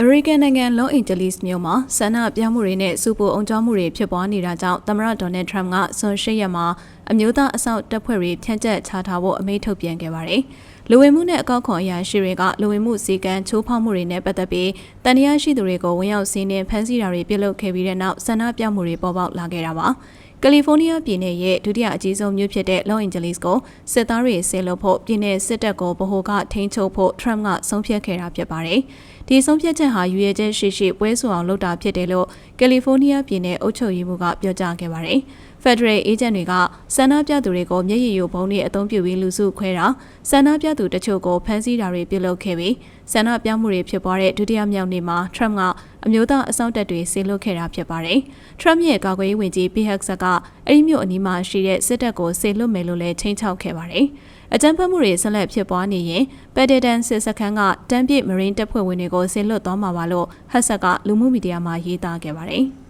အမေရိကန်နိုင်ငံလော့အင်ဂျလိစ်မြို့မှာဆန္ဒပြမှုတွေနဲ့စူပူအုံကြွမှုတွေဖြစ်ပွားနေတာကြောင့်သမ္မတဒေါ်နယ်ထရမ့်ကဆွန်ရှိရက်မှာအမျိုးသားအဆောက်တပ်ဖွဲ့တွေဖြန့်ကျက်ချထားဖို့အမိန့်ထုတ်ပြန်ခဲ့ပါတယ်။ လူဝင်မှုနဲ့အကောက်ခွန်အရာရှိတွေကလူဝင်မှုစည်းကမ်းချိုးဖောက်မှုတွေနဲ့ပတ်သက်ပြီးတန်တရားရှိသူတွေကိုဝင်ရောက်စီးနှင်ဖမ်းဆီးတာတွေပြုလုပ်ခဲ့ပြီးတဲ့နောက်ဆန္ဒပြမှုတွေပေါ်ပေါက်လာခဲ့တာပါ။ကယ်လီဖိုးနီးယားပြည်နယ်ရဲ့ဒုတိယအကြီးဆုံးမြို့ဖြစ်တဲ့လော့အင်ဂျလိစ်ကိုစစ်သားတွေဆင်လို့ဖို့ပြည်내စစ်တပ်ကိုဗဟိုကထိန်းချုပ်ဖို့ထရမ့်ကဆုံးဖြတ်ခဲ့တာဖြစ်ပါတယ်။ဒီဆုံးဖြတ်ချက်ဟာရွေးချက်ရှိရှိပွဲဆိုအောင်လုပ်တာဖြစ်တယ်လို့ကယ်လီဖိုးနီးယားပြည်နယ်အုပ်ချုပ်ရေးမှူးကပြောကြားခဲ့ပါတယ်။ Federal Agent တွေကဆန္ဒပြသူတွေကိုမျက်ရည်ယိုဘုံတွေအသုံးပြုပြီးလူစုခွဲတာဆန္ဒပြသူတချို့ကိုဖမ်းဆီးတာတွေပြုလုပ်ခဲ့ပြီးဆန္ဒပြမှုတွေဖြစ်ပွားတဲ့ဒုတိယမြောက်နေ့မှာ Trump ကအမျိုးသားအစောင့်တပ်တွေဆေလွတ်ခဲ့တာဖြစ်ပါတယ်။ Trump ရဲ့ကာကွယ်ရေးဝန်ကြီး Pete Hegseth ကအဲ့ဒီမြို့အနီးမှာရှိတဲ့စစ်တပ်ကိုဆေလွတ်မယ်လို့လည်းချိန်ချောက်ခဲ့ပါတယ်။အကြမ်းဖက်မှုတွေဆက်လက်ဖြစ်ပွားနေရင်ပက်ဒတန်စစ်စခန်းကတန်းပြည့်မရင်းတပ်ဖွဲ့ဝင်တွေကိုဆေလွတ်သွားမှာပါလို့ဟက်ဆက်ကလူမှုမီဒီယာမှာရေးသားခဲ့ပါတယ်။